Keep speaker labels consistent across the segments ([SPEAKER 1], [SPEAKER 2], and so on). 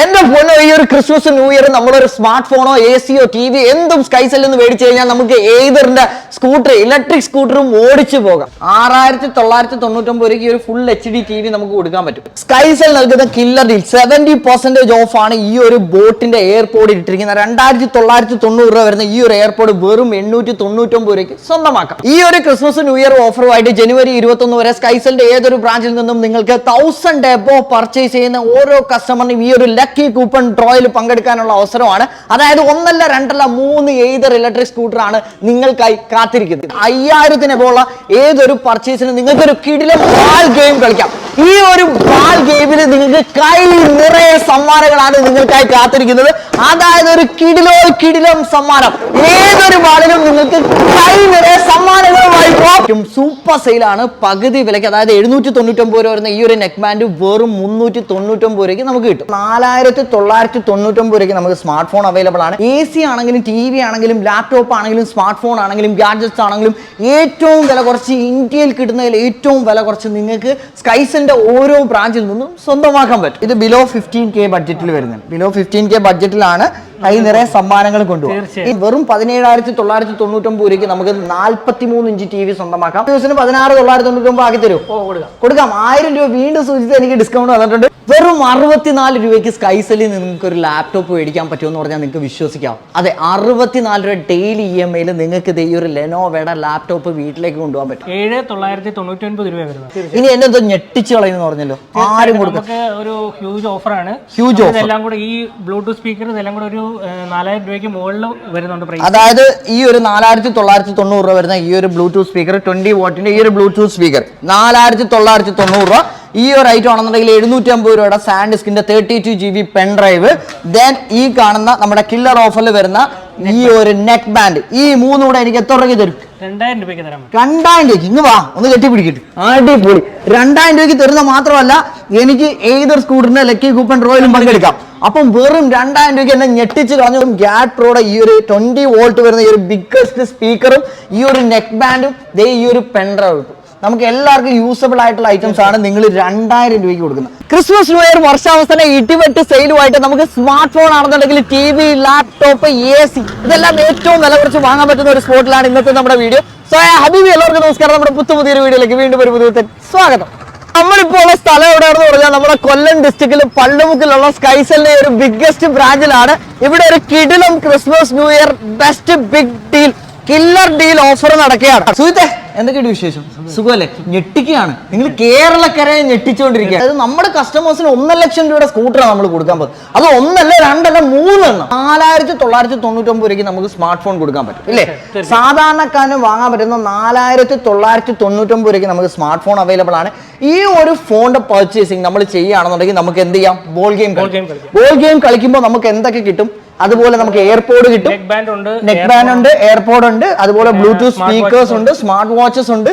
[SPEAKER 1] എന്റെ പൊന്നോ ഈ ഒരു ക്രിസ്മസ് ന്യൂ ഇയർ നമ്മളൊരു സ്മാർട്ട് ഫോണോ എ സിയോ ടി വി എന്തും സ്കൈസെല്ലിൽ നിന്ന് മേടിച്ചു കഴിഞ്ഞാൽ നമുക്ക് ഏതറിന്റെ സ്കൂട്ടർ ഇലക്ട്രിക് സ്കൂട്ടറും ഓടിച്ചു പോകാം. ആറായിരത്തി തൊള്ളായിരത്തി തൊണ്ണൂറ്റൊമ്പത് രൂപയ്ക്ക് ഒരു full H D T V നമുക്ക് കൊടുക്കാൻ പറ്റും. സ്കൈസെൽ നൽകുന്ന killer deal seventy percentage off ആണ് ഈ ഒരു ബോട്ടിന്റെ എയർപോർട്ട് ഇട്ടിരിക്കുന്നത്. രണ്ടായിരത്തി തൊള്ളായിരത്തി തൊണ്ണൂറ് രൂപ വരുന്ന ഈ ഒരു എയർപോർട്ട് വെറും എണ്ണൂറ്റി തൊണ്ണൂറ്റൊമ്പത് രൂപയ്ക്ക് സ്വന്തമാക്കാം. ഈ ഒരു ക്രിസ്മസ് ന്യൂ ഇയർ ഓഫറുമായിട്ട് ജനുവരി ഇരുപത്തൊന്ന് വരെ സ്കൈസെലിന്റെ ഏതൊരു ബ്രാഞ്ചിൽ നിന്നും നിങ്ങൾക്ക് തൗസൻഡ് എബോ പർച്ചേസ് ചെയ്യുന്ന ഓരോ കസ്റ്റമറിനും ഈ ഒരു ലക്കി കൂപ്പൺ ഡ്രോയിൽ പങ്കെടുക്കാനുള്ള അവസരമാണ്. അതായത് ഒന്നല്ല രണ്ടല്ല മൂന്ന് ഏതർ ഇലക്ട്രിക് സ്കൂട്ടറാണ് നിങ്ങൾക്കായി കാത്തിരിക്കുന്നത്. അയ്യായിരത്തിന് പോലുള്ള ഏതൊരു പർച്ചേസിന് നിങ്ങൾക്കൊരു കിടിലം ബാൾ ഗെയിം കളിക്കാം. ഈ ഒരു ബാൾ ഗെയിമിൽ നിങ്ങൾക്ക് കൈ നിറയെ സമ്മാനങ്ങളാണ് നിങ്ങൾക്കായി കാത്തിരിക്കുന്നത്. അതായത് ഒരു കിടിലോ കിടിലം സമ്മാനം. ഏതൊരു ബാളിലും നിങ്ങൾക്ക് കൈ നിറയെ സമ്മാനങ്ങളുമായി സൂപ്പർ സെയിലാണ് പകുതി വിലയ്ക്ക് അതായത് എഴുന്നൂറ്റി തൊണ്ണൂറ്റൊമ്പത് രൂപ വരുന്ന ഈ ഒരു നെക്ക് ബാൻഡ് വെറും മുന്നൂറ്റി തൊണ്ണൂറ്റൊമ്പത് രൂപയ്ക്ക് നമുക്ക് കിട്ടും. നാലായിരത്തി തൊള്ളായിരത്തി തൊണ്ണൂറ്റൊമ്പത് രൂപയ്ക്ക് നമുക്ക് സ്മാർട്ട് ഫോൺ അവൈലബിൾ ആണ്. എ സി ആണെങ്കിലും ടി വി ആണെങ്കിലും ലാപ്ടോപ്പ് ആണെങ്കിലും സ്മാർട്ട് ഫോൺ ആണെങ്കിലും ഗാഡ്ജറ്റ്സ് ആണെങ്കിലും ഏറ്റവും വില കുറച്ച് ഇന്ത്യയിൽ കിട്ടുന്നതിൽ ഏറ്റവും വില കുറച്ച് നിങ്ങൾക്ക് സ്കൈസിന്റെ ഓരോ ബ്രാഞ്ചിൽ നിന്നും സ്വന്തമാക്കാൻ പറ്റും. ഇത് ബിലോ ഫിഫ്റ്റീൻ കെ ബഡ്ജറ്റിൽ വരുന്നത് ബിലോ ഫിഫ്റ്റീൻ കെ ബഡ്ജറ്റിലാണ് കൈ നിറയെ സമ്മാനങ്ങൾ കൊണ്ടുപോകും. വെറും പതിനേഴായിരത്തി തൊള്ളായിരത്തി തൊണ്ണൂറ്റൊമ്പത് രൂപയ്ക്ക് നമുക്ക് നാൽപ്പത്തി മൂന്ന് ഇഞ്ച് ടി വി സ്വന്തമാക്കാം. ദിവസം പതിനാറ് തൊള്ളായിരത്തി തൊണ്ണൂറ്റൊമ്പത് ആക്കി തരും.
[SPEAKER 2] കൊടുക്കാം.
[SPEAKER 1] കൊടുക്കാം. ആയിരം രൂപ വീണ്ടും സൂചിച്ച് എനിക്ക് ഡിസ്കൗണ്ട് വന്നിട്ടുണ്ട്. വെറും അറുപത്തിനാല് രൂപയ്ക്ക് സ്കൈസെല്ലിൽ നിങ്ങൾക്ക് ഒരു ലാപ്ടോപ്പ് മേടിക്കാൻ പറ്റുമെന്ന് പറഞ്ഞാൽ നിങ്ങൾക്ക് വിശ്വസിക്കാം. അതെ അറുപത്തിനാല് രൂപ ഡെയിലി ഇ എം ഐയിൽ നിങ്ങൾക്ക് ഇത് ഈ ഒരു ലെനോവയുടെ ലാപ്ടോപ്പ് വീട്ടിലേക്ക് കൊണ്ടുപോകാൻ പറ്റും.
[SPEAKER 2] ഏഴ് തൊള്ളായിരത്തി തൊണ്ണൂറ്റി രൂപ വരുന്നത്.
[SPEAKER 1] ഇനി എന്നെ എന്തോ ഞെട്ടിച്ച് കളയുന്നു പറഞ്ഞല്ലോ. ആരും കൊടുക്കും
[SPEAKER 2] ഒരു ഹ്യൂജ് ഓഫറാണ്
[SPEAKER 1] ഹ്യൂജ് ഓഫർ
[SPEAKER 2] എല്ലാം കൂടെ ഈ ബ്ലൂടൂത്ത് സ്പീക്കർ ഇതെല്ലാം കൂടെ ഒരു നാലായിരം രൂപയ്ക്ക് മുകളിൽ വരുന്നുണ്ട് പ്രൈസ്
[SPEAKER 1] അതായത് ഈ ഒരു നാലായിരത്തി തൊള്ളായിരത്തി തൊണ്ണൂറ് രൂപ വരുന്ന ഈ ഒരു ബ്ലൂടൂത്ത് സ്പീക്കർ ട്വന്റി വാട്ടിന്റെ ഈ ഒരു ബ്ലൂടൂത്ത് സ്പീക്കർ നാലായിരത്തി തൊള്ളായിരത്തി തൊണ്ണൂറ് രൂപ. ഈ ഒരു ഐറ്റം ആണെന്നുണ്ടെങ്കിൽ എഴുന്നൂറ്റി അമ്പത് രൂപയുടെ സാൻഡ് ഡിസ്കിന്റെ thirty two G B pen drive then ഈ കാണുന്ന നമ്മുടെ കില്ലർ ഓഫറിൽ വരുന്ന ഈ ഒരു നെക്ക് ബാൻഡ് ഈ മൂന്നും കൂടെ എനിക്ക് എത്ര രൂപയ്ക്ക് തരും?
[SPEAKER 2] രണ്ടായിരം രൂപയ്ക്ക്
[SPEAKER 1] രണ്ടായിരം രൂപയ്ക്ക്. ഇങ്ങ് വാ ഒന്ന് കെട്ടിപ്പിടിക്കട്ടെ. അടിപൊളി. രണ്ടായിരം രൂപയ്ക്ക് തരുന്ന മാത്രമല്ല എനിക്ക് ഏതൊരു സ്കൂട്ടറിന്റെ ലക്കി കൂപ്പൺ റോയിലും പങ്കെടുക്കാം. അപ്പം വെറും രണ്ടായിരം രൂപയ്ക്ക് എന്നെ ഞെട്ടിച്ച് കളഞ്ഞു. ഗ്യാറ്റ് പ്രോയുടെ ഈ ഒരു ട്വന്റി വോൾട്ട് വരുന്ന ഈ ഒരു ബിഗ്ഗസ്റ്റ് സ്പീക്കറും ഈ ഒരു നെക്ക് ബാൻഡും ദേ ഈ ഒരു പെൻഡ്രൈവ് നമുക്ക് എല്ലാവർക്കും യൂസബിൾ ആയിട്ടുള്ള ഐറ്റംസ് ആണ് നിങ്ങൾ രണ്ടായിരം രൂപയ്ക്ക് കൊടുക്കുന്നത്. ക്രിസ്മസ് ന്യൂ ഇയർ ഇടിവെട്ട് സെയിലുമായിട്ട് നമുക്ക് സ്മാർട്ട് ഫോൺ ആണെന്നുണ്ടെങ്കിൽ T V laptop A C ഇതെല്ലാം ഏറ്റവും വില കുറച്ച് വാങ്ങാൻ പറ്റുന്ന ഒരു സ്പോട്ടിലാണ് ഇന്നത്തെ നമ്മുടെ വീഡിയോ സോ ഹബീബി എല്ലാവർക്കും നമസ്കാരം. നമ്മുടെ പുത്തു പുതിയൊരു വീഡിയോയിലേക്ക് വീണ്ടും ഒരു പുതിയ സ്വാഗതം. സ്ഥലം എവിടെയാണെന്ന് പറഞ്ഞാൽ നമ്മുടെ കൊല്ലം ഡിസ്ട്രിക്റ്റിൽ പള്ളുമുക്കിലുള്ള സ്കൈസലിന്റെ ഒരു ബിഗ്ഗസ്റ്റ് ബ്രാഞ്ചിലാണ് ഇവിടെ ഒരു കിടിലം Christmas new year best big deal killer deal offer നടക്കുകയാണ്. സുഹൃത്തെ എന്തൊക്കെയുണ്ട് വിശേഷം? സുഖമല്ലേ? ഞെട്ടിക്കുകയാണ്. നിങ്ങൾ കേരളക്കരയെ ഞെട്ടിച്ചുകൊണ്ടിരിക്കുക അതായത് നമ്മുടെ കസ്റ്റമേഴ്സിന് ഒന്നര ലക്ഷം രൂപയുടെ സ്കൂട്ടറാണ് നമ്മൾ കൊടുക്കാൻ പോകുന്നത്. അത് ഒന്നല്ല രണ്ടല്ല നാലായിരത്തി തൊള്ളായിരത്തി തൊണ്ണൂറ്റൊമ്പത് രൂപയ്ക്ക് നമുക്ക് സ്മാർട്ട് ഫോൺ കൊടുക്കാൻ പറ്റും ഇല്ലേ? സാധാരണക്കാരന് വാങ്ങാൻ പറ്റുന്ന നാലായിരത്തി തൊള്ളായിരത്തി തൊണ്ണൂറ്റൊമ്പത് രൂപയ്ക്ക് നമുക്ക് സ്മാർട്ട് ഫോൺ അവൈലബിൾ ആണ്. ഈ ഒരു ഫോണിന്റെ പർച്ചേസിങ് നമ്മൾ ചെയ്യുകയാണെന്നുണ്ടെങ്കിൽ നമുക്ക് എന്ത് ചെയ്യാം? Ball game. ബോൾ ഗെയിം കളിക്കുമ്പോൾ നമുക്ക് എന്തൊക്കെ കിട്ടും? അതുപോലെ നമുക്ക് എയർപോഡ് കിട്ടും.
[SPEAKER 2] നെക്ക് ബാൻഡ് ഉണ്ട്
[SPEAKER 1] നെക്ക് ബാൻഡ് ഉണ്ട് എയർപോഡ് ഉണ്ട് അതുപോലെ ബ്ലൂടൂത്ത് സ്പീക്കേഴ്സ് ഉണ്ട് സ്മാർട്ട് വാച്ചസ് ഉണ്ട്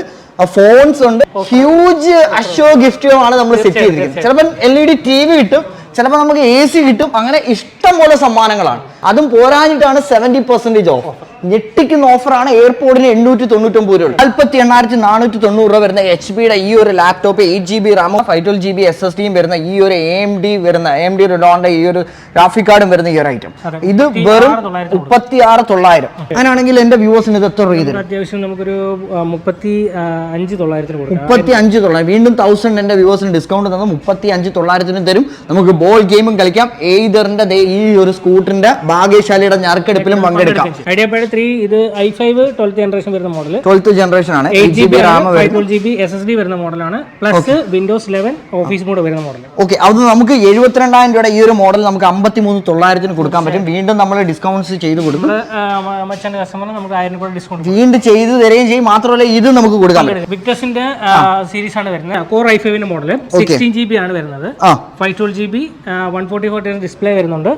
[SPEAKER 1] ഫോൺസ് ഉണ്ട്. ഹ്യൂജ് അഷോ ഗിഫ്റ്റുമാണ് നമ്മൾ സെറ്റ് ചെയ്തിരിക്കുന്നത്. ചിലപ്പോൾ L E D T V കിട്ടും ചിലപ്പോൾ നമുക്ക് എ സി കിട്ടും അങ്ങനെ ഇഷ്ടം പോലെ സമ്മാനങ്ങളാണ്. അതും പോരാഞ്ഞിട്ടാണ് സെവന്റി പെർസെന്റേജ് ഓഫ് ഞെട്ടിക്കുന്ന ഓഫറാണ് എയർപോർട്ടിന് എണ്ണൂറ്റി തൊണ്ണൂറ്റൊമ്പത് രൂപ. നാൽപ്പത്തി എണ്ണായിരത്തി നാനൂറ്റി തൊണ്ണൂറ് രൂപ വരുന്ന എച്ച് പിയുടെ ഈ ഒരു laptop eight G B റാമോ five twelve G B S S ഡിയും വരുന്ന ഈ ഒരു എ എം ഡി വരുന്ന എ എം ഡി റിഡോണിന്റെ ഈ ഒരു ഗ്രാഫിക് കാർഡും വരുന്ന ഈ ഒരു ഐറ്റം ഇത് വെറും
[SPEAKER 2] 36,900
[SPEAKER 1] മുപ്പത്തി ആറ് തൊള്ളായിരം അങ്ങനെയാണെങ്കിൽ എന്റെ വ്യൂവേഴ്സിന് ഇത് എത്ര രൂപ
[SPEAKER 2] അത്യാവശ്യം നമുക്കൊരു മുപ്പത്തി അഞ്ച് തൊള്ളായിരത്തിന്
[SPEAKER 1] മുപ്പത്തി അഞ്ച് തൊള്ളായിരം. വീണ്ടും തൗസൻഡ് എന്റെ വ്യൂവേഴ്സിന് ഡിസ്കൗണ്ട് തന്നു. മുപ്പത്തി അഞ്ച് തൊള്ളായിരത്തിന് തരും. നമുക്ക് ബോൾ ഗെയിമും കളിക്കാം. എയ്തറിന്റെ ഈ ഒരു സ്കൂട്ടറിന്റെ ഭാഗ്യശാലിയുടെ ഞറക്കെടുപ്പിലും പങ്കെടുക്കാം.
[SPEAKER 2] ഐഡിയ ത്രീ ഇത് ഐ ഫൈവ് ട്വൽത്ത് ജനറേഷൻ വരുന്ന മോഡൽ
[SPEAKER 1] ട്വൽത്ത് ജനറേഷൻ ആണ്.
[SPEAKER 2] Eight G B
[SPEAKER 1] RAM
[SPEAKER 2] five twelve G B S S D വരുന്ന മോഡലാണ് plus Windows eleven office mode വരുന്ന മോഡൽ
[SPEAKER 1] ഓക്കെ അത് നമുക്ക് എഴുപത്തിരണ്ടായിരം രൂപയുടെ ഈ ഒരു മോഡൽ നമുക്ക് അമ്പത്തി മൂന്ന് തൊള്ളായിരത്തിന് കൊടുക്കാൻ പറ്റും. വീണ്ടും നമ്മൾ ഡിസ്കൗണ്ട്സ് ചെയ്ത് കൊടുക്കും.
[SPEAKER 2] നമുക്ക് ആയിരം രൂപ ഡിസ്കൗണ്ട്
[SPEAKER 1] വീണ്ടും ചെയ്ത് തരികയും ചെയ്യും. മാത്രമല്ല ഇത് നമുക്ക് കൊടുക്കാൻ പറ്റും.
[SPEAKER 2] വിക്ടസിന്റെ സീരീസ് ആണ് വരുന്നത്. കോർ ഐ ഫൈവിന്റെ മോഡൽ സിക്സ്റ്റീൻ ജി ബി ആണ് വരുന്നത്. Five twelve G B one forty forty display വരുന്നുണ്ട്.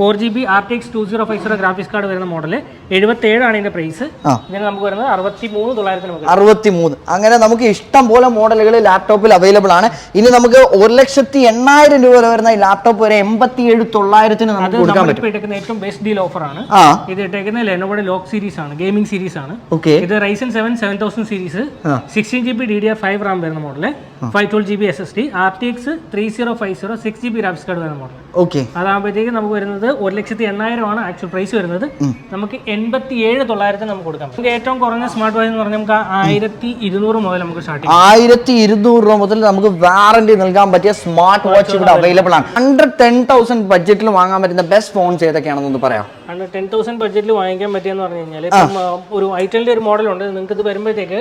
[SPEAKER 2] Four G B R T X two zero five zero graphics card വരുന്ന മോഡൽ എഴുപത്തി ഏഴാണ് ഇതിന്റെ പ്രൈസ്. ഇതിന് നമുക്ക് വരുന്നത് അറുപത്തി മൂന്ന് തൊള്ളായിരത്തിന് നമുക്ക്
[SPEAKER 1] അറുപത്തി മൂന്ന് അങ്ങനെ നമുക്ക് ഇഷ്ടം പോലെ മോഡലുകൾ ലാപ്ടോപ്പിൽ അവൈലബിൾ ആണ്. ഇനി നമുക്ക് ഒരു ലക്ഷത്തി എണ്ണായിരം രൂപ വരെ വരുന്ന ഈ ലാപ്ടോപ്പ് വരെ എൺപത്തി ഏഴ് തൊള്ളായിരത്തിന് നമുക്ക് കൊടുക്കാൻ പറ്റും.
[SPEAKER 2] നമ്മളിപ്പോൾ ഏറ്റവും ബെസ്റ്റ് ഡീൽ ഓഫർ
[SPEAKER 1] ആണ്.
[SPEAKER 2] ഇത് ഇട്ടേക്കുന്ന ലെനോയുടെ ലോക്ക് സീരീസ് ആണ് ഗെയിമിംഗ് സീരീസ് ആണ്.
[SPEAKER 1] ഓക്കെ
[SPEAKER 2] ഇത് Ryzen seven seven thousand series. Sixteen G B D D R five RAM വരുന്ന model five twelve G B S S D R T X three zero five zero six G B graphics card വരുന്ന model
[SPEAKER 1] okay
[SPEAKER 2] അതാകുമ്പോഴത്തേക്ക് നമുക്ക് വരുന്നത് ഒരു ലക്ഷത്തി എണ്ണായിരം ആണ് actual price വരുന്നത്. നമുക്ക് എൺപത്തി ഏഴ് തൊള്ളായിരത്തിന് നമുക്ക് കൊടുക്കാം. നമുക്ക് ഏറ്റവും കുറഞ്ഞ സ്മാർട്ട് വാച്ച് എന്ന് പറഞ്ഞാൽ നമുക്ക് ആയിരത്തി ഇരുന്നൂറ് മുതൽ നമുക്ക് സ്റ്റാർട്ട് ചെയ്യാം.
[SPEAKER 1] ആയിരത്തി ഇരുന്നൂറ് രൂപ മുതൽ നമുക്ക് വാറന്റി നൽകാൻ പറ്റിയ സ്മാർട്ട് വാച്ച് ഇവിടെ അവൈലബിൾ ആണ്. അണ്ടർ ടെൻ തൗസൻഡ് ബഡ്ജറ്റിൽ വാങ്ങാൻ പറ്റുന്ന ബെസ്റ്റ് ഫോൺസ് ഏതൊക്കെയാണെന്നൊന്ന് പറയാം
[SPEAKER 2] ഹൺഡ്രഡ് ടെൻ തൗസൻഡ് ബഡ്ജറ്റിൽ വാങ്ങിക്കാൻ പറ്റിയെന്ന് പറഞ്ഞു കഴിഞ്ഞാൽ ഒരു ഐറ്റലിന്റെ ഒരു മോഡൽ ഉണ്ട്. നിങ്ങൾക്ക് ഇത് വരുമ്പോഴത്തേക്ക്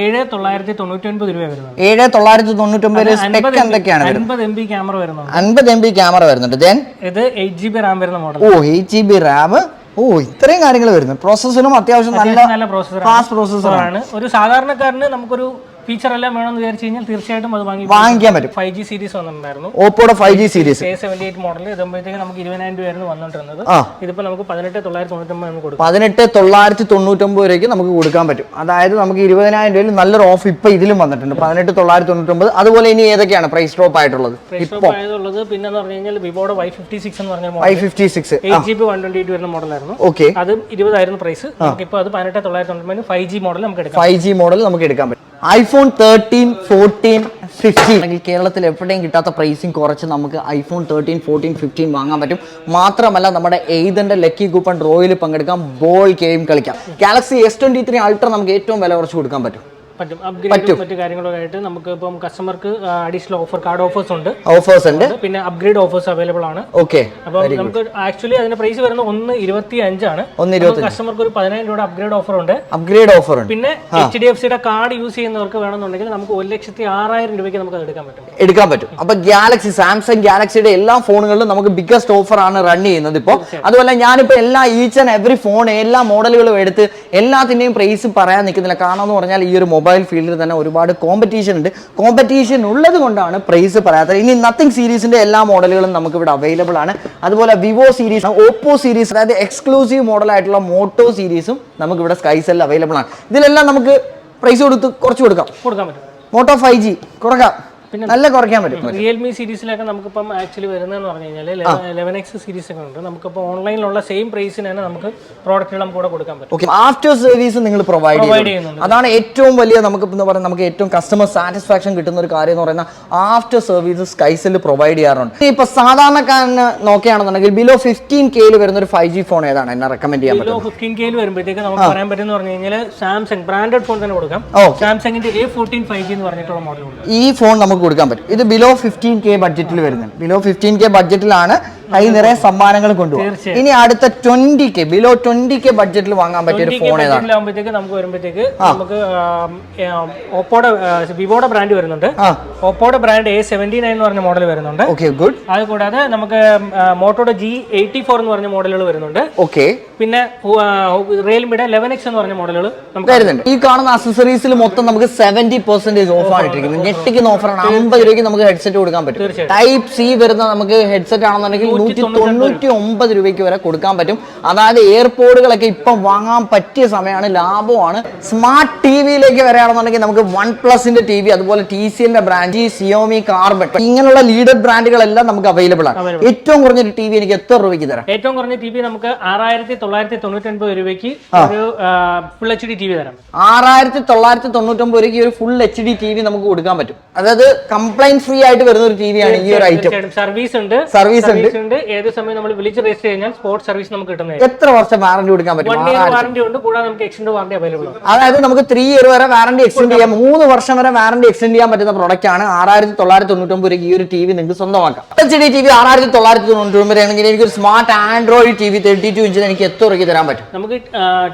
[SPEAKER 2] ഏഴ് തൊള്ളായിരത്തി തൊണ്ണൂറ്റി ഒൻപത് രൂപ വരുന്നത്
[SPEAKER 1] ഏഴ് തൊള്ളായിരത്തി തൊണ്ണൂറ്റൊമ്പതിൽ സ്പെക്ക് എന്തൊക്കെയാണ് വരുന്നത്?
[SPEAKER 2] അൻപത് എം ബി ക്യാമറ വരുന്നത്
[SPEAKER 1] അൻപത് എം ബി ക്യാമറ വരുന്നുണ്ട്. ദെൻ
[SPEAKER 2] ഇത് എയ്റ്റ് ജി ബി റാം വരുന്ന മോഡൽ
[SPEAKER 1] ഓ എയ്റ്റ് ജി ബി റാം ഓ ഇത്രയും കാര്യങ്ങൾ വരുന്നു. പ്രോസസ്സറും അത്യാവശ്യം നല്ല ഫാസ്റ്റ്
[SPEAKER 2] പ്രോസസ്സറാണ് ഒരു സാധാരണക്കാരന് നമുക്കൊരു ഫീച്ചർ എല്ലാം വേണമെന്ന് വിചാരിച്ചു കഴിഞ്ഞാൽ തീർച്ചയായിട്ടും അത് വാങ്ങി
[SPEAKER 1] വാങ്ങിക്കാൻ പറ്റും.
[SPEAKER 2] ഫൈവ് ജി സീരീസ് വന്നിട്ടുണ്ടായിരുന്നു.
[SPEAKER 1] ഓപ്പോയുടെ five G series
[SPEAKER 2] A seventy eight model ഇതുമ്പോഴത്തേക്ക് നമുക്ക് ഇരുപതിനായിരം രൂപയായിരുന്നു വന്നിട്ടുള്ളത്
[SPEAKER 1] ഇതിപ്പോ
[SPEAKER 2] ഇതിപ്പോൾ നമുക്ക് പതിനെട്ട് തൊള്ളായിരത്തി തൊണ്ണൂറ്റൊമ്പത് നമുക്ക് കൊടുക്കും.
[SPEAKER 1] പതിനെട്ട് തൊള്ളായിരത്തി തൊണ്ണൂറ്റൊമ്പത് രൂപയ്ക്ക് നമുക്ക് കൊടുക്കാൻ പറ്റും. അതായത് നമുക്ക് ഇരുപതിനായിരം രൂപയിൽ നല്ലൊരു ഓഫ് ഇപ്പൊ ഇതിലും വന്നിട്ടുണ്ട്. പതിനെട്ട് തൊള്ളായിരത്തി തൊണ്ണൂറ്റൊമ്പത്. അതുപോലെ ഇനി ഏതൊക്കെയാണ് പ്രൈസ് ഡ്രോപ്പ് ആയിട്ടുള്ളത്?
[SPEAKER 2] ആയതുള്ളത് പിന്നെ എന്ന് പറഞ്ഞു കഴിഞ്ഞാൽ വിവോയുടെ വൈ ഫിഫ്റ്റി സിക്സ് എന്ന് പറഞ്ഞ model
[SPEAKER 1] five fifty six
[SPEAKER 2] eight G B one twenty eight വരുന്ന മോഡലായിരുന്നു
[SPEAKER 1] ഓക്കെ
[SPEAKER 2] അത് ഇരുപതായിരുന്നു പ്രൈസ് നമുക്കിപ്പോൾ അത് പതിനെട്ട് തൊള്ളായിരത്തി തൊണ്ണൂറ്റി ഫൈവ് ജി മോഡൽ നമുക്ക് എടുക്കാം.
[SPEAKER 1] ഫൈവ് ജി മോഡൽ നമുക്ക് എടുക്കാൻ പറ്റും. ഐഫോൺ തേർട്ടീൻ ഫോർട്ടീൻ ഫിഫ്റ്റീൻ അല്ലെങ്കിൽ കേരളത്തിൽ എവിടെയും കിട്ടാത്ത പ്രൈസിങ് കുറച്ച് നമുക്ക് ഐഫോൺ തേർട്ടീൻ ഫോർട്ടീൻ ഫിഫ്റ്റീൻ വാങ്ങാൻ പറ്റും. മാത്രമല്ല നമ്മുടെ എയ്തന്റെ ലക്കി കൂപ്പൺ ഡ്രോയിൽ പങ്കെടുക്കാം ബോൾ ഗെയിം കളിക്കാം. Galaxy S twenty three Ultra നമുക്ക് ഏറ്റവും വില കുറച്ച് കൊടുക്കാൻ പറ്റും.
[SPEAKER 2] പറ്റും. അപ്ഗ്രേഡും മറ്റു കാര്യങ്ങളൊക്കെ ആയിട്ട് നമുക്ക് ഇപ്പം കസ്റ്റമർക്ക് അഡീഷണൽ ഓഫർ കാർഡ് ഓഫേഴ്സ് ഉണ്ട്.
[SPEAKER 1] ഓഫേഴ്സ് ഉണ്ട്.
[SPEAKER 2] പിന്നെ അപ്ഗ്രേഡ് ഓഫേഴ്സ് അവൈലബിൾ ആണ്.
[SPEAKER 1] ഓക്കെ
[SPEAKER 2] അപ്പം നമുക്ക് ആക്ച്വലി അതിന്റെ പ്രൈസ് വരുന്നത് ഒന്ന് ഇരുപത്തി അഞ്ചാണ് കസ്റ്റമർക്ക് ഒരു പതിനായിരം രൂപ അപ്ഗ്രേഡ് ഓഫർ ഉണ്ട്.
[SPEAKER 1] അപ്ഗ്രേഡ് ഓഫർ ഉണ്ട്.
[SPEAKER 2] പിന്നെ എച്ച് ഡി എഫ് സിയുടെ കാർഡ് യൂസ് ചെയ്യുന്നവർക്ക് വേണമെന്നുണ്ടെങ്കിൽ നമുക്ക് ഒരു ലക്ഷത്തി ആറായിരം രൂപയ്ക്ക് നമുക്ക് അത് എടുക്കാൻ പറ്റും.
[SPEAKER 1] എടുക്കാൻ പറ്റും. അപ്പൊ ഗാലക്സി സാംസങ് ഗാലക്സിയുടെ എല്ലാ ഫോണുകളിലും നമുക്ക് ബിഗ്ഗസ്റ്റ് ഓഫർ ആണ് റൺ ചെയ്യുന്നത് ഇപ്പോൾ അതുപോലെ ഞാനിപ്പോൾ എല്ലാ ഈച്ച് ആൻഡ് എവറി ഫോൺ എല്ലാ മോഡലുകളും എടുത്ത് എല്ലാത്തിന്റെയും പ്രൈസ് പറയാൻ നിൽക്കുന്നില്ല. കാരണം എന്ന് പറഞ്ഞാൽ ഈ ഒരു മൊബൈൽ ഫീൽഡിൽ തന്നെ ഒരുപാട് കോമ്പറ്റീഷൻ ഉണ്ട്. കോമ്പറ്റീഷൻ ഉള്ളത് കൊണ്ടാണ് പ്രൈസ് പറയാത്തത്. ഇനി നത്തിങ് സീരീസിന്റെ എല്ലാ മോഡലുകളും നമുക്ക് ഇവിടെ അവൈലബിൾ ആണ്. അതുപോലെ വിവോ സീരീസ് ഓപ്പോ സീരീസ് അതായത് എക്സ്ക്ലൂസീവ് മോഡൽ ആയിട്ടുള്ള മോട്ടോ സീരീസും നമുക്ക് ഇവിടെ സ്കൈസെൽ അവൈലബിൾ ആണ്. ഇതിലെല്ലാം നമുക്ക് പ്രൈസ് കൊടുത്ത് കുറച്ച് കൊടുക്കാം.
[SPEAKER 2] കൊടുക്കാൻ പറ്റും.
[SPEAKER 1] മോട്ടോ ഫൈവ് ജി കുറക്കാം. നല്ല കുറയ്ക്കാൻ പറ്റും.
[SPEAKER 2] റിയൽമി സീരീസിലൊക്കെ നമുക്കിപ്പം ആക്ച്വലി വരുന്നതെന്ന് പറഞ്ഞു കഴിഞ്ഞാൽ ലെവൻ എക്സ് സീരീസ് ഒക്കെ ഉണ്ട്. നമുക്കിപ്പോൾ ഓൺലൈനിലുള്ള സെയിം പ്രൈസിന് തന്നെ നമുക്ക് പ്രോഡക്റ്റുകൾ നമുക്ക് കൂടെ കൊടുക്കാൻ പറ്റും.
[SPEAKER 1] ഓക്കെ ആഫ്റ്റർ സർവീസ് നിങ്ങൾ പ്രൊവൈഡ്
[SPEAKER 2] ചെയ്യുന്നുണ്ട്.
[SPEAKER 1] അതാണ് ഏറ്റവും വലിയ നമുക്ക് എന്ന് പറയുന്നത് നമുക്ക് ഏറ്റവും കസ്റ്റമർ സാറ്റിസ്ഫാക്ഷൻ കിട്ടുന്ന ഒരു കാര്യം എന്ന് പറയുന്നത് ആഫ്റ്റർ സർവീസ് സ്കൈസിൽ പ്രൊവൈഡ് ചെയ്യാറുണ്ട്. ഇപ്പൊ സാധാരണക്കാരന് നോക്കുകയാണെന്നുണ്ടെങ്കിൽ ബിലോ ഫിഫ്റ്റീൻ കെയിൽ വരുന്ന ഒരു ഫൈവ് ജി ഫോൺ ഏതാണ്? എന്നെ റെക്കമെൻഡ് ചെയ്യാൻ
[SPEAKER 2] ബിലോ ഫിഫ്റ്റീൻ കെയിൽ വരുമ്പോഴത്തേക്ക് നമുക്ക് പറയാൻ പറ്റുന്ന പറഞ്ഞു കഴിഞ്ഞാൽ സാംസങ് ബ്രാൻഡഡ് ഫോൺ തന്നെ കൊടുക്കാം. സാംസങ്ങിന്റെ എ ഫോർട്ടീൻ ഫൈവ് ജി എന്ന് പറഞ്ഞിട്ടുള്ള മോഡൽ
[SPEAKER 1] ഈ ഫോൺ നമുക്ക് കൊടുക്കാൻ പറ്റും. ഇത് ബിലോ ഫിഫ്റ്റീൻ കെ ബഡ്ജറ്റിൽ വരുന്നുണ്ട്. ബിലോ ഫിഫ്റ്റീൻ കെ ബഡ്ജറ്റിലാണ് കൈ നിറയെ സമ്മാനങ്ങൾ കൊണ്ടുപോകും. ഇനി അടുത്ത twenty K below twenty K ബഡ്ജറ്റിൽ വാങ്ങാൻ പറ്റിയ ഒരു ഫോൺ ഏതാണ്?
[SPEAKER 2] നമുക്ക് വരുമ്പോഴത്തേക്ക് നമുക്ക് ഓപ്പോയുടെ വിവോയുടെ ബ്രാൻഡ് വരുന്നുണ്ട്. ഓപ്പോയുടെ ബ്രാൻഡ് എ സെവന്റി നയൻ എന്ന് പറഞ്ഞ മോഡൽ വരുന്നുണ്ട്.
[SPEAKER 1] ഓക്കെ ഗുഡ്
[SPEAKER 2] അത് കൂടാതെ നമുക്ക് മോട്ടോയുടെ ജി എയ്റ്റി ഫോർ എന്ന് പറഞ്ഞ മോഡലുകൾ വരുന്നുണ്ട്.
[SPEAKER 1] ഓക്കെ
[SPEAKER 2] പിന്നെ റിയൽമിയുടെ ലെവൻ എക്സ് എന്ന് പറഞ്ഞ മോഡലുകൾ നമുക്ക്
[SPEAKER 1] വരുന്നുണ്ട്. ഈ കാണുന്ന അസസറീസിൽ മൊത്തം നമുക്ക് സെവന്റി പെർസെന്റേജ് ഓഫ് ആണ് ഇട്ടിരിക്കുന്നത്. ഞെട്ടിക്കുന്ന ഓഫറാണ് അമ്പത് രൂപയ്ക്ക് നമുക്ക് ഹെഡ്സെറ്റ് കൊടുക്കാൻ പറ്റും. ടൈപ്പ് സി വരുന്ന നമുക്ക് ഹെഡ്സെറ്റ് ആണെന്നുണ്ടെങ്കിൽ നൂറ്റി തൊണ്ണൂറ്റി ഒമ്പത് രൂപയ്ക്ക് വരെ കൊടുക്കാൻ പറ്റും. അതായത് എയർപോഡുകളൊക്കെ ഇപ്പം വാങ്ങാൻ പറ്റിയ സമയമാണ് ലാഭമാണ് സ്മാർട്ട് ടി വിയിലേക്ക് വരികയാണെന്നുണ്ടെങ്കിൽ നമുക്ക് വൺ പ്ലസിന്റെ ടി വി അതുപോലെ ടി സി എല്ലിന്റെ ബ്രാൻഡ് സിയോമി കാർബൺ ഇങ്ങനെയുള്ള ലീഡർ ബ്രാൻഡുകളെല്ലാം നമുക്ക് അവൈലബിൾ ആണ്. ഏറ്റവും കുറഞ്ഞൊരു ടി വി എനിക്ക് എത്ര രൂപയ്ക്ക് തരാം?
[SPEAKER 2] ഏറ്റവും കുറഞ്ഞ ടി വി നമുക്ക് ആറായിരത്തി തൊള്ളായിരത്തി തൊണ്ണൂറ്റി ഒൻപത് രൂപയ്ക്ക് ഒരു full H D T V തരാം.
[SPEAKER 1] ആറായിരത്തി തൊള്ളായിരത്തി തൊണ്ണൂറ്റൊമ്പത് രൂപയ്ക്ക് ഒരു full H D T V നമുക്ക് കൊടുക്കാൻ പറ്റും. അതായത് കംപ്ലൈന്റ് ഫ്രീ ആയിട്ട് വരുന്ന ഒരു ടി വി ആണ് ഈ ഒരു ഐറ്റം
[SPEAKER 2] സർവീസ് ഉണ്ട്.
[SPEAKER 1] സർവീസ് ഉണ്ട്.
[SPEAKER 2] ഉണ്ട്. ഏത് സമയം നമ്മൾ വിളിച്ച് രജിസ്റ്റർ കഴിഞ്ഞാൽ സ്പോർട്സ് സർവീസ് നമുക്ക് കിട്ടുന്നത്
[SPEAKER 1] എത്ര വർഷം വാറന്റി കൊടുക്കാൻ പറ്റും?
[SPEAKER 2] വൺ ഇയർ വാറന്റി ഉണ്ട്. കൂടാതെ നമുക്ക് എക്സ്റ്റൻഡ് വാറന്റി അവൈലബിൾ ആണ്
[SPEAKER 1] അതായത് നമുക്ക് ത്രീ ഇയർ വരെ വാറന്റി എക്സ്റ്റൻഡ് ചെയ്യാം. മൂന്ന് വർഷം വരെ വാറന്റി എക്സ്റ്റൻഡ് ചെയ്യാൻ പറ്റുന്ന പ്രോഡക്റ്റ് ആണ് ആറായിരത്തി തൊള്ളായിരത്തി തൊണ്ണൂറ്റൊമ്പത് രൂപയ്ക്ക് ഈ ഒരു ടി വി നിങ്ങൾക്ക് സ്വന്തമാക്കാം. എച്ച് ഡി ടി വി ആറായിരത്തി തൊള്ളായിരത്തി തൊണ്ണൂറ്റൊമ്പത് ആണെങ്കിൽ എനിക്ക് ഒരു smart android T V thirty two ഇഞ്ചിന് എനിക്ക് എത്ര രൂപയ്ക്ക് തരാൻ പറ്റും?
[SPEAKER 2] നമുക്ക്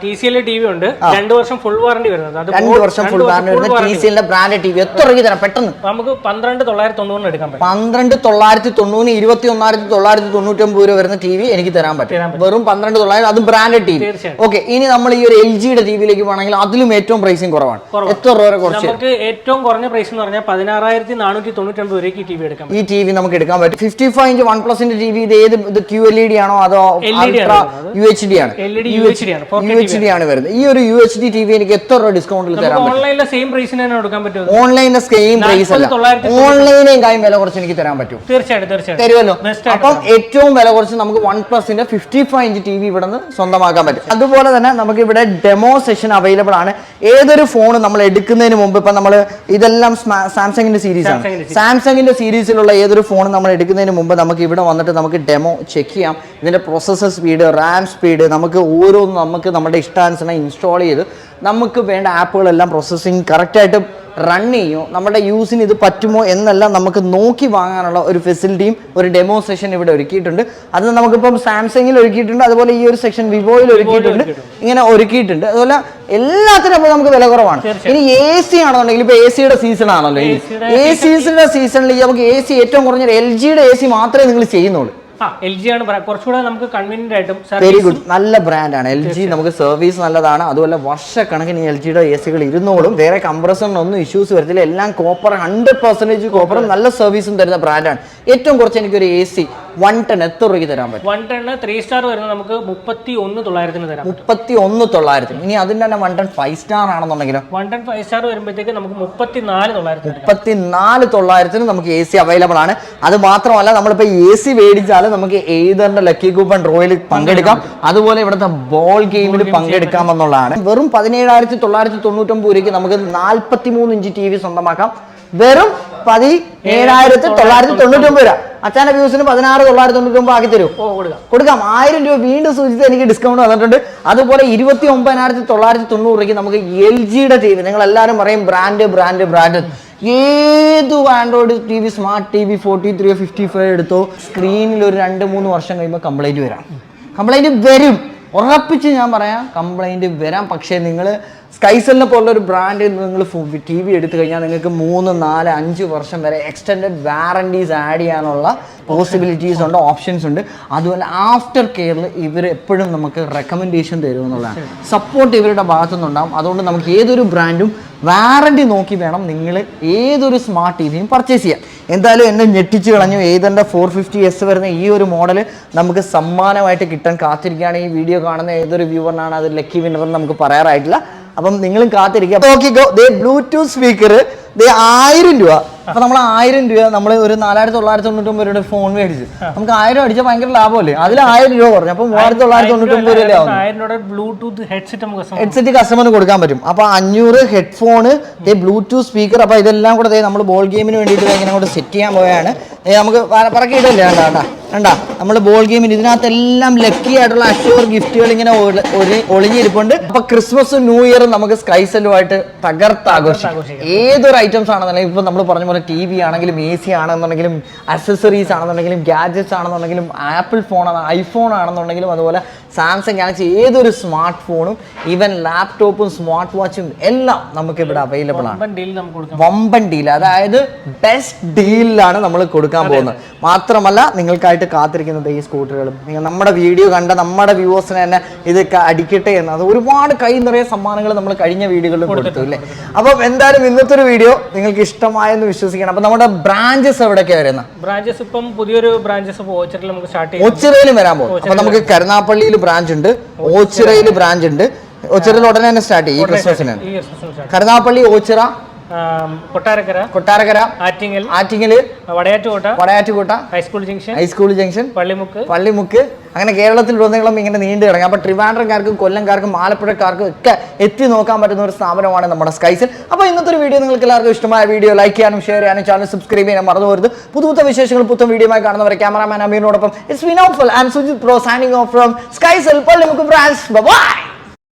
[SPEAKER 2] T C L T V ഉണ്ട്. രണ്ട് വർഷം ഫുൾ വാറന്റി വരുന്നത്.
[SPEAKER 1] രണ്ട് വർഷം ഫുൾ വാറന്റി വരുന്ന ടി സി എല്ലിന്റെ ബ്രാൻഡ് ടി വി എത്ര രൂപയ്ക്ക് തരാം? പെട്ടെന്ന്.
[SPEAKER 2] നമുക്ക് പന്ത്രണ്ട് തൊള്ളായിരത്തി തൊണ്ണൂറിന് എടുക്കാൻ പറ്റും.
[SPEAKER 1] പന്ത്രണ്ട് തൊള്ളായിരത്തി തൊണ്ണൂറ് ഇരുപത്തി ഒന്നായിരത്തി തൊള്ളായിരത്തി തൊള്ളായിരത്തി തൊണ്ണൂറ്റൊമ്പത് രൂപ വരുന്ന ടി വി എനിക്ക് തരാൻ പറ്റും. വെറും പന്ത്രണ്ട് തൊള്ളായിരം അതും ബ്രാൻഡഡ് ടി വി ഓക്കെ ഇനി നമ്മൾ ഈ ഒരു എൽ ജിയുടെ ടി വിയിലേക്ക് പോകണമെങ്കിൽ അതിലും ഏറ്റവും പ്രൈസിങ് കുറവാണ്. എത്ര രൂപ വരെ കുറച്ച്?
[SPEAKER 2] നമുക്ക് ഏറ്റവും കുറഞ്ഞ പ്രൈസ് എന്ന് പറഞ്ഞാൽ പതിനാറായിരത്തി നാനൂറ്റി തൊണ്ണൂറ്റൊമ്പത് രൂപയ്ക്ക് ടി വി എടുക്കാം.
[SPEAKER 1] ഈ ടി വി നമുക്ക് എടുക്കാൻ പറ്റും. ഫിഫ്റ്റി ഫൈവ് ഇഞ്ച് വൺ പ്ലസിന്റെ ടി വി ഇത് ഏത് ഇത് ക്യൂ എൽ ഇ ഡി ആണോ അതോ
[SPEAKER 2] LED ആണ്
[SPEAKER 1] യു എച്ച് ഡി ആണ്?
[SPEAKER 2] LED UHD ആണ്. 4K
[SPEAKER 1] യു എച്ച് ഡി ആണ് വരുന്നത്. ഈ ഒരു U H D T V എനിക്ക് എത്ര രൂപ ഡിസ്കൗണ്ടിൽ തരാൻ
[SPEAKER 2] ഓൺലൈനിലെ സെയിം പ്രൈസിന് തന്നെ എടുക്കാൻ പറ്റും
[SPEAKER 1] ഓൺലൈനിലെ സെയിം പ്രൈസ് അല്ല. ഓൺലൈനേയും കാര്യം വില കുറച്ച് എനിക്ക് തരാൻ പറ്റും.
[SPEAKER 2] തീർച്ചയായിട്ടും തീർച്ചയായിട്ടും.
[SPEAKER 1] തരുമല്ലോ? അപ്പം ഏറ്റവും വില കുറച്ച് നമുക്ക് one പ്ലസിന്റെ fifty five inch T V ഇവിടെ നിന്ന് സ്വന്തമാക്കാൻ പറ്റും. അതുപോലെ തന്നെ നമുക്ക് ഇവിടെ ഡെമോ സെഷൻ അവൈലബിൾ ആണ്. ഏതൊരു ഫോൺ നമ്മൾ എടുക്കുന്നതിന് മുമ്പ് ഇപ്പൊ നമ്മൾ ഇതെല്ലാം സാംസങ്ങിന്റെ സീരീസ് ആണ്.
[SPEAKER 2] സാംസങ്ങിന്റെ
[SPEAKER 1] സീരീസിലുള്ള ഏതൊരു ഫോൺ നമ്മൾ എടുക്കുന്നതിന് മുമ്പ് നമുക്ക് ഇവിടെ വന്നിട്ട് നമുക്ക് ഡെമോ ചെക്ക് ചെയ്യാം. ഇതിന്റെ പ്രോസസ്സർ സ്പീഡ് റാം സ്പീഡ് നമുക്ക് ഓരോന്നും നമുക്ക് നമ്മുടെ ഇഷ്ടാനുസരണം ഇൻസ്റ്റാൾ ചെയ്ത് നമുക്ക് വേണ്ട ആപ്പുകളെല്ലാം പ്രോസസ്സിങ് കറക്റ്റായിട്ട് റൺ ചെയ്യുമോ നമ്മുടെ യൂസിന് ഇത് പറ്റുമോ എന്നെല്ലാം നമുക്ക് നോക്കി വാങ്ങാനുള്ള ഒരു ഫെസിലിറ്റിയും ഒരു ഡെമോ സെഷൻ ഇവിടെ ഒരുക്കിയിട്ടുണ്ട്. അത് നമുക്കിപ്പം സാംസങ്ങിൽ ഒരുക്കിയിട്ടുണ്ട്. അതുപോലെ ഈ ഒരു സെക്ഷൻ വിവോയിൽ ഒരുക്കിയിട്ടുണ്ട്. ഇങ്ങനെ ഒരുക്കിയിട്ടുണ്ട്. അതുപോലെ എല്ലാത്തിനും അപ്പോൾ നമുക്ക് വില കുറവാണ്. ഇനി എ സി ആണെന്നുണ്ടെങ്കിൽ ഇപ്പൊ എ സിയുടെ സീസൺ ആണല്ലോ എ സിയുടെ സീസണിൽ നമുക്ക് എ സി ഏറ്റവും കുറഞ്ഞ എൽ ജിയുടെ എ സി മാത്രമേ നിങ്ങൾ ചെയ്യുന്നുള്ളൂ.
[SPEAKER 2] എൽ ജി ആണ് കുറച്ചുകൂടെ നമുക്ക് കൺവീനിയന്റ് ആയിട്ടും
[SPEAKER 1] വെരി ഗുഡ് നല്ല ബ്രാൻഡാണ് എൽ ജി നമുക്ക് സർവീസ് നല്ലതാണ്. അതുപോലെ വർഷക്കണക്കിന് എൽ ജിയുടെ എ സികൾ ഇരുന്നോളും. വേറെ കംപ്രസറിനൊന്നും ഇഷ്യൂസ് വരത്തില്ല. എല്ലാം കോപ്പർ ഹൺഡ്രഡ് പെർസെന്റേജ് കോപ്പറും നല്ല സർവീസും തരുന്ന ബ്രാൻഡാണ് ഏറ്റവും കുറച്ച് എനിക്കൊരു എ സി വൺ ടെൻ എത്ര രൂപയ്ക്ക് തരാൻ പറ്റും?
[SPEAKER 2] വൺ ടൺ ത്രീ സ്റ്റാർ വരുന്നത് നമുക്ക് മുപ്പത്തി ഒന്ന് തൊള്ളായിരത്തിന് തരാം
[SPEAKER 1] മുപ്പത്തി ഒന്ന് തൊള്ളായിരത്തിന്. ഇനി അതിന്റെ തന്നെ വൺ ടെൻ ഫൈവ് സ്റ്റാർ ആണെന്നുണ്ടെങ്കിലും?
[SPEAKER 2] വൺ ടെൻ ഫൈവ് സ്റ്റാർ വരുമ്പോഴത്തേക്ക് നമുക്ക് മുപ്പത്തി നാല് തൊള്ളായിരത്തിന്
[SPEAKER 1] മുപ്പത്തി നാല് തൊള്ളായിരത്തിന് നമുക്ക് എ സി അവൈലബിൾ ആണ്. അത് മാത്രമല്ല നമ്മളിപ്പോൾ എ സി മേടിച്ചാൽ നമുക്ക് ഏതറിന്റെ ലക്കി കൂപ്പൺ ഡ്രോയിൽ പങ്കെടുക്കാം. അതുപോലെ ഇവിടുത്തെ ബോൾ ഗെയിമിൽ പങ്കെടുക്കാം എന്നുള്ളതാണ്. വെറും പതിനേഴായിരത്തി തൊള്ളായിരത്തി തൊണ്ണൂറ്റൊമ്പത് രൂപയ്ക്ക് നമുക്ക് നാൽപ്പത്തി മൂന്ന് ഇഞ്ച് ടി വി സ്വന്തമാക്കാം. വെറും പതി ഏഴായിരത്തി തൊള്ളായിരത്തി തൊണ്ണൂറ്റി ഒമ്പത് രൂപ. അച്ഛന്റെ വ്യൂസിന് പതിനാറ് തൊള്ളായിരത്തി തൊണ്ണൂറ്റി ഒമ്പത് ആക്കി തരും
[SPEAKER 2] ഓ കൊടുക്കാം.
[SPEAKER 1] കൊടുക്കാം. ആയിരം രൂപ വീണ്ടും സൂചിച്ച് എനിക്ക് ഡിസ്കൗണ്ട് വന്നിട്ടുണ്ട്. അതുപോലെ ഇരുപത്തി ഒമ്പതിനായിരത്തി തൊള്ളായിരത്തി തൊണ്ണൂറ് രൂപയ്ക്ക് നമുക്ക് എൽ ജിയുടെ ടി വി നിങ്ങൾ എല്ലാവരും പറയും ബ്രാൻഡ് ബ്രാൻഡ് ബ്രാൻഡ് ഏത് Android T V smart T V forty three fifty five എടുത്തോ സ്ക്രീനിൽ ഒരു രണ്ട് മൂന്ന് വർഷം കഴിയുമ്പോൾ കംപ്ലൈന്റ് വരാം. കംപ്ലൈന്റ് വരും. ഉറപ്പിച്ച് ഞാൻ പറയാം കംപ്ലൈന്റ് വരാം. പക്ഷേ നിങ്ങൾ സ്കൈസെല്ലിനെ പോലുള്ള ഒരു ബ്രാൻഡിൽ നിങ്ങൾ ടി വി എടുത്തു കഴിഞ്ഞാൽ നിങ്ങൾക്ക് മൂന്ന് നാല് അഞ്ച് വർഷം വരെ എക്സ്റ്റൻഡ് വാറണ്ടീസ് ആഡ് ചെയ്യാനുള്ള പോസിബിലിറ്റീസ് ഉണ്ട് ഓപ്ഷൻസ് ഉണ്ട്. അതുപോലെ ആഫ്റ്റർ കെയറിൽ ഇവർ എപ്പോഴും നമുക്ക് റെക്കമെൻഡേഷൻ തരുമെന്നുള്ളതാണ് സപ്പോർട്ട് ഇവരുടെ ഭാഗത്തു നിന്നുണ്ടാവും അതുകൊണ്ട് നമുക്ക് ഏതൊരു ബ്രാൻഡും വാറണ്ടി നോക്കി വേണം നിങ്ങൾ ഏതൊരു സ്മാർട്ട് ടി വിയും പർച്ചേസ് ചെയ്യാം എന്തായാലും എന്നെ ഞെട്ടിച്ച് കളഞ്ഞു. ഏതെന്റെ ഫോർ ഫിഫ്റ്റി എസ് വരുന്ന ഈ ഒരു മോഡൽ നമുക്ക് സമ്മാനമായിട്ട് കിട്ടാൻ കാത്തിരിക്കുകയാണ് ഈ വീഡിയോ കാണുന്ന ഏതൊരു വ്യൂവറിനാണ് അത് ലക്കി വിന്നർ എന്ന് നമുക്ക് പറയാറായിട്ടില്ല. അപ്പം നിങ്ങളും കാത്തിരിക്കുക. നോക്കിക്കോ ദേ ബ്ലൂടൂത്ത് സ്പീക്കർ ദേ ആയിരം രൂപ. അപ്പൊ നമ്മൾ ആയിരം രൂപ നമ്മൾ ഒരു നാലായിരത്തി തൊള്ളായിരത്തി തൊണ്ണൂറ്റൊമ്പത് രൂപയുടെ ഫോൺ മേടിച്ചു. നമുക്ക് ആയിരം അടിച്ചാൽ ഭയങ്കര ലാഭമല്ലേ? അതിൽ ആയിരം രൂപ കുറഞ്ഞു. അപ്പൊ മൂവായിരത്തി തൊള്ളായിരത്തി തൊണ്ണൂറ്റൊമ്പത് രൂപ
[SPEAKER 2] ബ്ലൂടൂത്ത് ഹെഡ്സെറ്റ്
[SPEAKER 1] കസ്റ്റമറിന് കൊടുക്കാൻ പറ്റും. അപ്പൊ അഞ്ഞൂറ് ഹെഡ്ഫോണ് ബ്ലൂടൂത്ത് സ്പീക്കർ അപ്പൊ ഇതെല്ലാം കൂടെ നമ്മൾ ബോൾ ഗെയിമിന് വേണ്ടിയിട്ട് ഇങ്ങനെ കൂടെ സെറ്റ് ചെയ്യാൻ പോയാണ് നമുക്ക് പറക്കിയിട്ടല്ലേ വേണ്ട. വേണ്ട നമ്മൾ ബോൾ ഗെയിമിന് ഇതിനകത്തെല്ലാം ലക്കി ആയിട്ടുള്ള അഷ്യൂർ ഗിഫ്റ്റുകൾ ഇങ്ങനെ ഒളി- ഒളി- ഒളിഞ്ഞിരിപ്പുണ്ട്. അപ്പൊ ക്രിസ്മസും ന്യൂ ഇയറും നമുക്ക് സ്കൈസെല്ലുമായിട്ട് തകർത്ത് ആഘോഷിക്കാം
[SPEAKER 2] ആഘോഷിക്കാം.
[SPEAKER 1] ഏതൊരു ഐറ്റംസ് ആണെന്നുണ്ടെങ്കിൽ ഇപ്പൊ നമ്മൾ പറഞ്ഞ പോലെ ടി വി ആണെങ്കിലും എ സി ആണെന്നുണ്ടെങ്കിലും അക്സസറീസ് ആണെന്നുണ്ടെങ്കിലും ഗാഡ്ജറ്റ്സ് ആണെന്നുണ്ടെങ്കിലും ആപ്പിൾ ഫോൺ ആണ് ഐഫോൺ ആണെന്നുണ്ടെങ്കിലും അതുപോലെ സാംസങ് ഗാലക്സി ഏതൊരു സ്മാർട്ട് ഫോണും ഈവൻ ലാപ്ടോപ്പും സ്മാർട്ട് വാച്ചും എല്ലാം നമുക്ക് ഇവിടെ അവൈലബിൾ ആണ്.
[SPEAKER 2] വമ്പൻ ഡീൽ
[SPEAKER 1] വമ്പൻ അതായത് ബെസ്റ്റ് ഡീലിലാണ് നമ്മൾ കൊടുക്കാൻ പോകുന്നത്. മാത്രമല്ല നിങ്ങൾക്കായിട്ട് കാത്തിരിക്കുന്നത് ഈ സ്കൂട്ടറുകളും. നിങ്ങൾ നമ്മുടെ വീഡിയോ കണ്ട നമ്മുടെ വ്യൂവേഴ്സിനെ തന്നെ ഇത് അടിക്കട്ടെ എന്ന്. അത് ഒരുപാട് കൈ നിറയെ സമ്മാനങ്ങൾ നമ്മൾ കഴിഞ്ഞ വീഡിയോകളിൽ കൊടുത്തു അല്ലേ? അപ്പം എന്തായാലും ഇന്നത്തെ ഒരു വീഡിയോ നിങ്ങൾക്ക് ഇഷ്ടമായെന്ന് വിശ്വസിക്കണം. അപ്പം നമ്മുടെ ബ്രാഞ്ചസ് എവിടെയൊക്കെയാണ് വരുന്നത്
[SPEAKER 2] ബ്രാഞ്ചസ് ഇപ്പം പുതിയൊരു ബ്രാഞ്ചസ് ഇപ്പോൾ നമുക്ക് സ്റ്റാർട്ട് ചെയ്യാം
[SPEAKER 1] ഓച്ചിറയിൽ വരാൻ പോകും. അപ്പൊ നമുക്ക് കരുനാപ്പള്ളിയിൽ ബ്രാഞ്ച് ഉണ്ട്. ഓച്ചിറയിൽ ബ്രാഞ്ച് ഉണ്ട്. ഓച്ചിറയിൽ ഉടനെ തന്നെ സ്റ്റാർട്ട് ചെയ്യും. ഈ ക്രിസ്മസിന് Karunagappally Ochira
[SPEAKER 2] Kottarakkara
[SPEAKER 1] Kottarakkara
[SPEAKER 2] Attingal Vadayattukotta
[SPEAKER 1] Vadayattukotta
[SPEAKER 2] high school junction
[SPEAKER 1] high school junction
[SPEAKER 2] Pallimukku
[SPEAKER 1] Pallimukku അങ്ങനെ കേരളത്തിലുടനീളം ഇങ്ങനെ നീണ്ടു കിടങ്ങും അപ്പൊ ട്രിവാൻഡ്രംകാർക്കും കൊല്ലംകാർക്കും ആലപ്പുഴക്കാർക്കും ഒക്കെ എത്തി നോക്കാൻ പറ്റുന്ന ഒരു സ്ഥാപനമാണ് നമ്മുടെ സ്കൈസിൽ. അപ്പോൾ ഇന്നത്തെ ഒരു വീഡിയോ നിങ്ങൾക്ക് എല്ലാവർക്കും ഇഷ്ടമായ വീഡിയോ ലൈക്ക് ചെയ്യാനും ഷെയർ ചെയ്യാനും ചാനൽ സബ്സ്ക്രൈബ് ചെയ്യാനും മറന്നു പോരുത്. പുതു പുത്ത വിശേഷങ്ങൾ പുത്തൻ വീഡിയോമായി കാണുന്നവരെ ക്യാമറാമാൻ അമീറിനോടൊപ്പം it's വിനോഫൽ and Sujith pro signing off from സ്കൈസൽ Pallimukku brands by